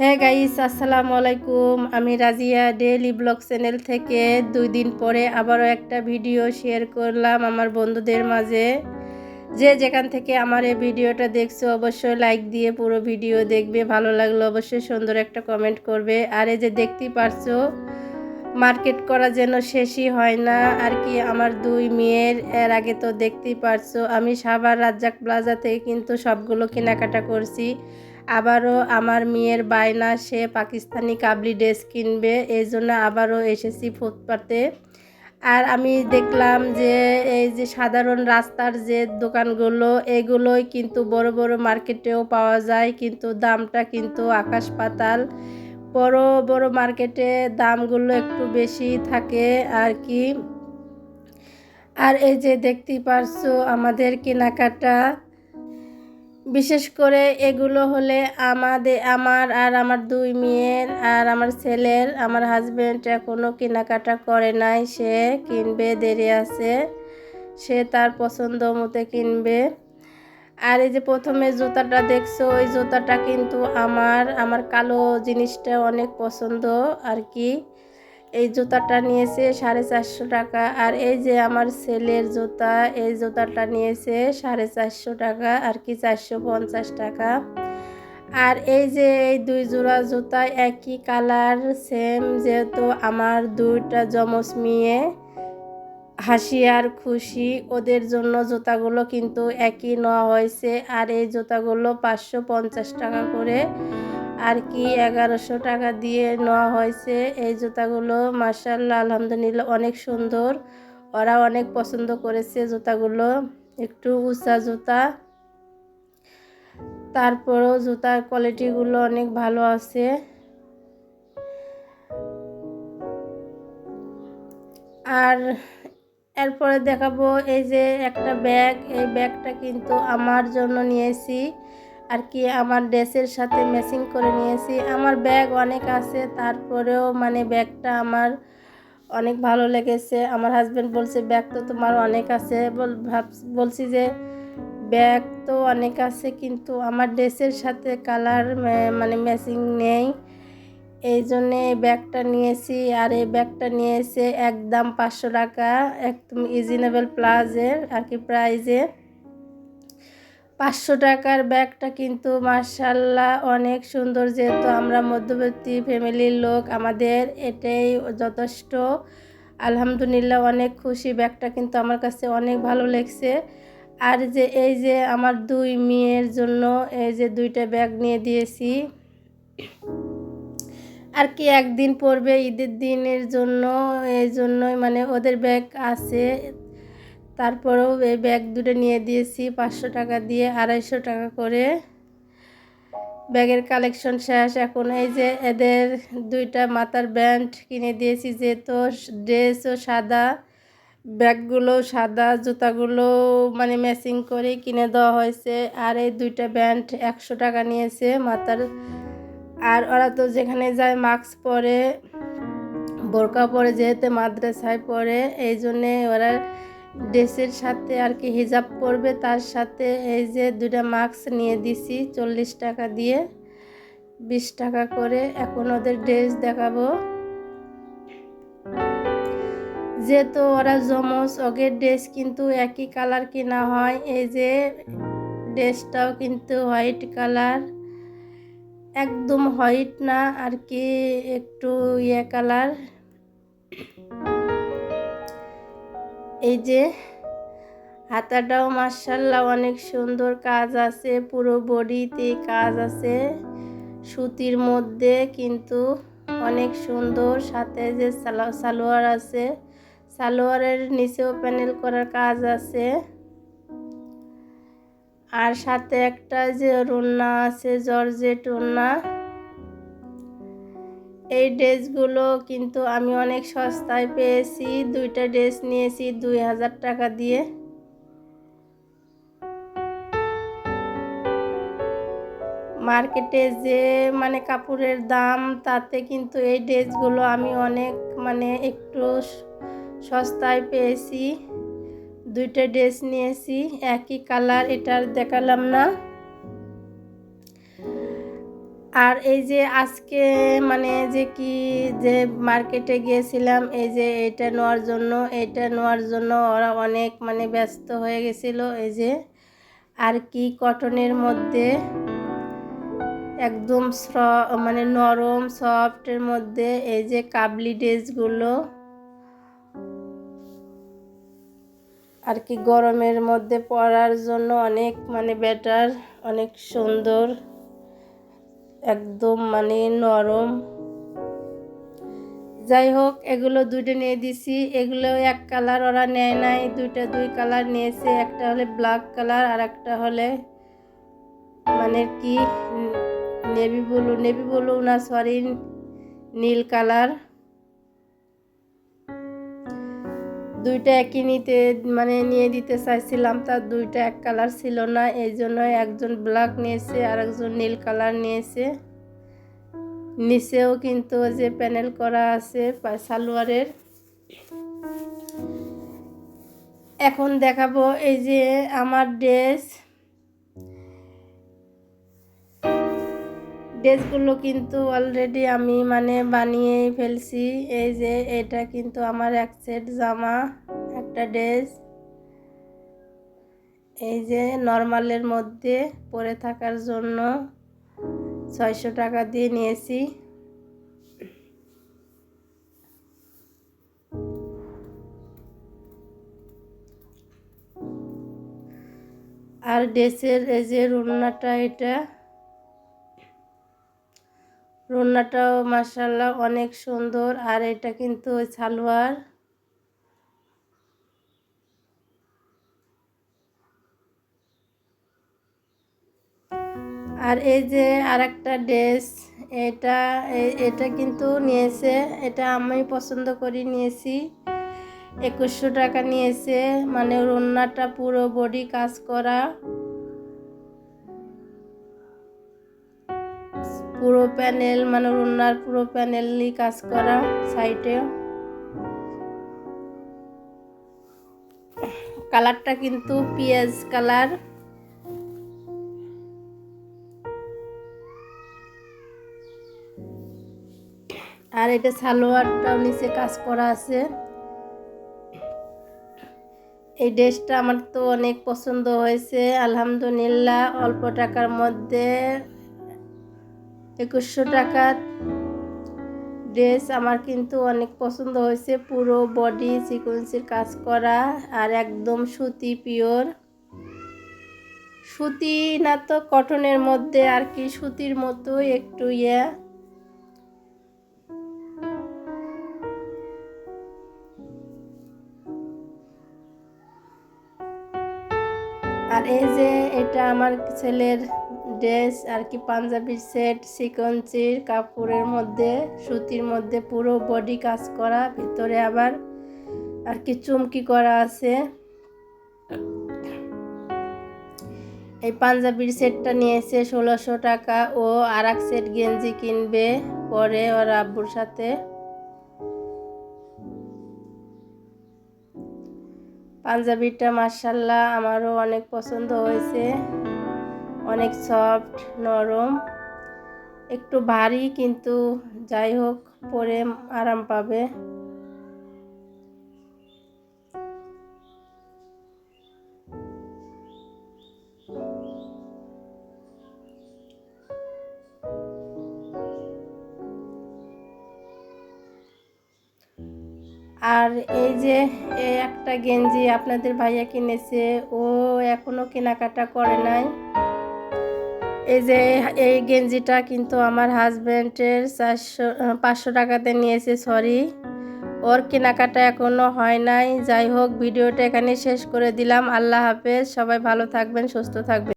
হ্যাঁ গাইস আসসালামু আলাইকুম আমি রাজিয়া ডেইলি ব্লগ চ্যানেল থেকে দুই দিন পরে আবারও একটা ভিডিও শেয়ার করলাম আমার বন্ধুদের মাঝে। যে যেখান থেকে আমার এই ভিডিওটা দেখছ, অবশ্যই লাইক দিয়ে পুরো ভিডিও দেখবে। ভালো লাগল অবশ্যই সুন্দর একটা কমেন্ট করবে। আর এই যে দেখতেই পারছ মার্কেট করা যেন শেষই হয় না। আর কি, আমার দুই মেয়ের, এর আগে তো দেখতেই পারছ, আমি সাভার, রাজ্জাক প্লাজা থেকে কিন্তু সবগুলো কেনাকাটা করছি। আবারও আমার মেয়ের বায়না, সে পাকিস্তানি কাবলি ড্রেস কিনবে এই জন্য আবারও এসেছি ফুটপাতে। আর আমি দেখলাম যে এই যে সাধারণ রাস্তার যে দোকানগুলো, এগুলোই কিন্তু বড় বড় মার্কেটেও পাওয়া যায়, কিন্তু দামটা কিন্তু আকাশ পাতাল। বড় বড় মার্কেটে দামগুলো একটু বেশি থাকে আর কি। আর এই যে দেখতেই পারছ আমাদের কেনাকাটা। বিশেষ করে এগুলো হলে আমাদের আমার আর আমার দুই মেয়ের আর আমার ছেলের, আমার হাজব্যান্ড এখনও কেনাকাটা করে নাই, সে কিনবে, দেরি আছে, সে তার পছন্দ মতো কিনবে। আর এই যে প্রথমে জুতাটা দেখছ, ওই জুতাটা কিন্তু আমার আমার কালো জিনিসটা অনেক পছন্দ আর কি। এই জুতাটা নিয়েছে সাড়ে চারশো টাকা। আর এই যে আমার ছেলের জুতা, এই জুতাটা নিয়েছে সাড়ে চারশো টাকা আর কি চারশো পঞ্চাশ টাকা। আর এই যে এই দুই জোড়া জুতা একই কালার, সেম যেহেতু আমার দুইটা যমজ মেয়ে, হাসি আর খুশি, ওদের জন্য জুতাগুলো কিন্তু একই নেওয়া হয়েছে। আর এই জুতাগুলো পাঁচশো পঞ্চাশ টাকা করে। আর কি এগারোশো টাকা দিয়ে নেওয়া হয়েছে। এই জুতাগুলো মার্শাল্লাহ আলহামদুলিল্লাহ অনেক সুন্দর। ওরা অনেক পছন্দ করেছে জুতাগুলো। একটু উঁচা জুতা। তারপরেও জুতার কোয়ালিটিগুলো অনেক ভালো আছে। আর এরপরে দেখাবো এই যে একটা ব্যাগ। এই ব্যাগটা কিন্তু আমার জন্য নিয়েছি। আর কি আমার ড্রেসের সাথে ম্যাচিং করে নিয়েছি। আমার ব্যাগ অনেক আছে, তারপরেও মানে ব্যাগটা আমার অনেক ভালো লেগেছে। আমার হাজব্যান্ড বলছে ব্যাগ তো তোমার অনেক আছে। বলছি যে ব্যাগ তো অনেক আছে, কিন্তু আমার ড্রেসের সাথে কালার মানে ম্যাচিং নেই। এই জন্যে এই ব্যাগটা নিয়েছি, আর এই ব্যাগটা নিয়েছে একদম পাঁচশো টাকা, একদম রিজনেবল প্লাজের আর কি প্রাইজে পাঁচশো টাকার ব্যাগটা কিন্তু মার্শাল্লাহ অনেক সুন্দর, যেহেতু আমরা মধ্যবর্তী ফ্যামিলির লোক, আমাদের এটাই যথেষ্ট। আলহামদুলিল্লাহ অনেক খুশি, ব্যাগটা কিন্তু আমার কাছে অনেক ভালো লেগছে। আর যে এই যে আমার দুই মেয়ের জন্য এই যে দুইটা ব্যাগ নিয়ে দিয়েছি, আর কি একদিন পরবে ঈদের দিনের জন্য, এই জন্যই মানে ওদের ব্যাগ আছে। তারপরেও এই ব্যাগ দুটো নিয়ে দিয়েছি, পাঁচশো টাকা দিয়ে, আড়াইশো টাকা করে। ব্যাগের কালেকশন শেষ। এখন এই যে এদের দুইটা মাথার ব্যান্ড কিনে দিয়েছি, যেহেতু ড্রেসও সাদা, ব্যাগগুলো সাদা, জুতাগুলো মানে ম্যাচিং করে কিনে দেওয়া হয়েছে। আর এই দুইটা ব্যান্ড একশো টাকা নিয়েছে মাথার। আর ওরা তো যেখানে যায় মাস্ক পরে, বোরকা পরে, যেহেতু মাদ্রাসায় পরে, এই জন্যে ওরা ড্রেসের সাথে আর কি হিজাব পরবে, তার সাথে এই যে দুটা মাস্ক নিয়ে দিছি, চল্লিশ টাকা দিয়ে, বিশ টাকা করে। এখন ওদের ড্রেস দেখাবো। যেহেতু ওরা জমস ওগের ড্রেস কিন্তু একই কালার কিনা হয়, এই যে ড্রেসটাও কিন্তু হোয়াইট কালার, একদম হোয়াইট না, আর কি একটু ইয়ে কালার। এই যে হাতাটাও মার্শাল্লাহ অনেক সুন্দর কাজ আছে, পুরো বডিতে কাজ আছে। সুতির মধ্যে কিন্তু অনেক সুন্দর, সাথে যে সালোয়ার আছে। সালোয়ারের নিচেও প্যানেল করার কাজ আছে। আর সাথে একটা যে রুন্না আছে, জর্জেট রুন্না এই ড্রেসগুলো কিন্তু আমি অনেক সস্তায় পেয়েছি। দুইটা ড্রেস নিয়েছি দুই হাজার টাকা দিয়ে। মার্কেটে যে মানে কাপড়ের দাম, তাতে কিন্তু এই ড্রেসগুলো আমি অনেক মানে একটু সস্তায় পেয়েছি। দুইটা ড্রেস নিয়েছি, একই কালার, এটার দেখালাম না। আর এই যে আজকে মানে যে কি যে মার্কেটে গিয়েছিলাম, এই যে এটা নেওয়ার জন্য, এটা নেওয়ার জন্য ওরা অনেক মানে ব্যস্ত হয়ে গেছিল। এই যে আর কি কটনের মধ্যে একদম মানে নরম সফটের মধ্যে এই যে কাবলি ড্রেসগুলো আর কি গরমের মধ্যে পরার জন্য অনেক মানে বেটার অনেক সুন্দর। একদম মানে নরম। যাই হোক এগুলো দুইটা নিয়ে দিছি। এগুলো এক কালার ওরা নেয় নাই, দুইটা দুই কালার নিয়েছে। একটা হলে ব্ল্যাক কালার আর একটা হলে মানে কি নেভি ব্লু। নেভি ব্লু না, সরি, নীল কালার। দুইটা একই নিতে মানে নিয়ে দিতে চাইছিলাম, তার দুইটা এক কালার ছিল না, এই জন্য একজন ব্ল্যাক নিয়েছে আর একজন নীল কালার নিয়েছে। নিচেও কিন্তু যে প্যানেল করা আছে সালোয়ারের। এখন দেখাবো এই যে আমার ড্রেস ড্রেসগুলো কিন্তু অলরেডি আমি মানে বানিয়ে ফেলছি। এই যে এটা কিন্তু আমার এক সেট জামা, একটা ড্রেস এই যে নর্মালের মধ্যে পরে থাকার জন্য ছয়শো টাকা দিয়ে নিয়েছি। আর ড্রেসের এই যে রুনাটা এটা রান্নাটাও মাসাল্লাহ অনেক সুন্দর। আর এটা কিন্তু ওই সালোয়ার। আর এই যে আর একটা ড্রেস, এটা এটা কিন্তু নিয়েছে, এটা আমি পছন্দ করি নিয়েছি। একুশশো টাকা নিয়েছে মানে রান্নাটা পুরো বডি কাজ করা। পুরো প্যানেল মানে রুনার পুরো প্যানেলই কাজ করা সাইডে কালারটা কিন্তু পিঁয়াজ কালার। আর এটা সালোয়ারটাও নিচে কাজ করা আছে। এই ড্রেসটা আমার তো অনেক পছন্দ হয়েছে, আলহামদুলিল্লাহ, অল্প টাকার মধ্যে। একুশশো টাকার ড্রেস আমার কিন্তু অনেক পছন্দ হয়েছে। পুরো বডি সিকোয়েন্সের কাজ করা আর একদম সুতি পিওর সুতি না তো কটনের মধ্যে আর কি, সুতির মতো একটু ইয়ে। আর এই যে এটা আমার ছেলের ড্রেস আর কি পাঞ্জাবির সেট সিকঞ্চির কাপড়ের মধ্যে, সুতির মধ্যে পুরো বডি কাজ করা, ভিতরে আবার আর কি চুমকি করা আছে। এই পাঞ্জাবির সেটটা নিয়েছে ষোলোশো টাকা, ও আর এক সেট গেঞ্জি কিনবে পরে ওর আব্বুর সাথে। পাঞ্জাবিটা মার্শাল্লাহ আমারও অনেক পছন্দ হয়েছে। অনেক সফট নরম। একটু ভারী কিন্তু যাই হোক, পরে আরাম পাবে। আর এই যে একটা গেঞ্জি আপনাদের ভাইয়া কিনেছে, ও এখনও কেনাকাটা করে নাই। এই যে, এই গেঞ্জিটা কিন্তু আমার হাজব্যান্ডের চারশো, পাঁচশো টাকাতে নিয়েছে সরি ওর কেনাকাটা এখনও হয় নাই। যাই হোক, ভিডিওটা এখানে শেষ করে দিলাম। আল্লাহ হাফেজ। সবাই ভালো থাকবেন, সুস্থ থাকবেন।